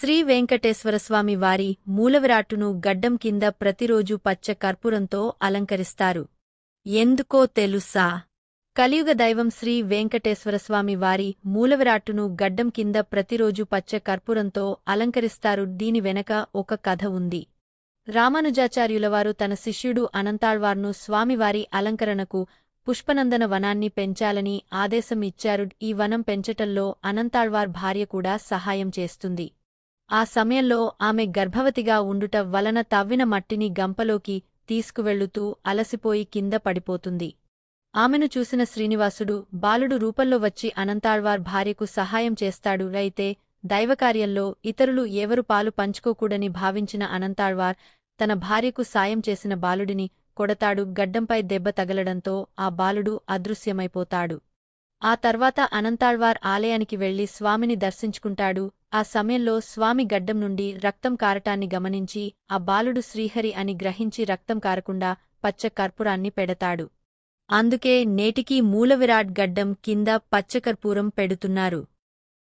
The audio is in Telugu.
శ్రీ వెంకటేశ్వరస్వామి వారి మూలవిరాట్టును గడ్డం కింద ప్రతిరోజు పచ్చ కర్పూరంతో అలంకరిస్తారు. ఎందుకో తెలుసా? కలియుగ దైవం శ్రీ వెంకటేశ్వరస్వామి వారి మూలవిరాట్టును గడ్డం కింద ప్రతిరోజు పచ్చ కర్పూరంతో అలంకరిస్తారు. దీని వెనక ఒక కథ ఉంది. రామానుజాచార్యులవారు తన శిష్యుడు అనంతాళ్వార్ను స్వామివారి అలంకరణకు పుష్పనందన వనాన్ని పెంచాలని ఆదేశం ఇచ్చారు ఈ వనం పెంచటంలో అనంతాళ్వార్ భార్య కూడా సహాయం చేస్తుంది. ఆ సమయంలో ఆమె గర్భవతిగా ఉండుట వలన తవ్విన మట్టిని గంపలోకి తీసుకువెళ్ళుతూ అలసిపోయి కింద పడిపోతుంది. ఆమెను చూసిన శ్రీనివాసుడు బాలుడు రూపంలో వచ్చి అనంతాళ్వార్ భార్యకు సహాయం చేస్తాడు. అయితే దైవకార్యంలో ఇతరులు ఎవరు పాలు పంచుకోకూడని భావించిన అనంతాళ్వార్ తన భార్యకు సాయం చేసిన బాలుడిని కొడతాడు. గడ్డంపై దెబ్బ తగలడంతో ఆ బాలుడు అదృశ్యమైపోతాడు. ఆ తర్వాత అనంతాళ్వార్ ఆలయానికి వెళ్ళి స్వామిని దర్శించుకుంటాడు. ఆ సమయంలో స్వామి గడ్డం నుండి రక్తం కారటాన్ని గమనించి ఆ బాలుడు శ్రీహరి అని గ్రహించి రక్తం కారకుండా పచ్చ కర్పూరాన్ని పెడతాడు. అందుకే నేటికీ మూలవిరాట్ గడ్డం కింద పచ్చకర్పూరం పెడుతున్నారు.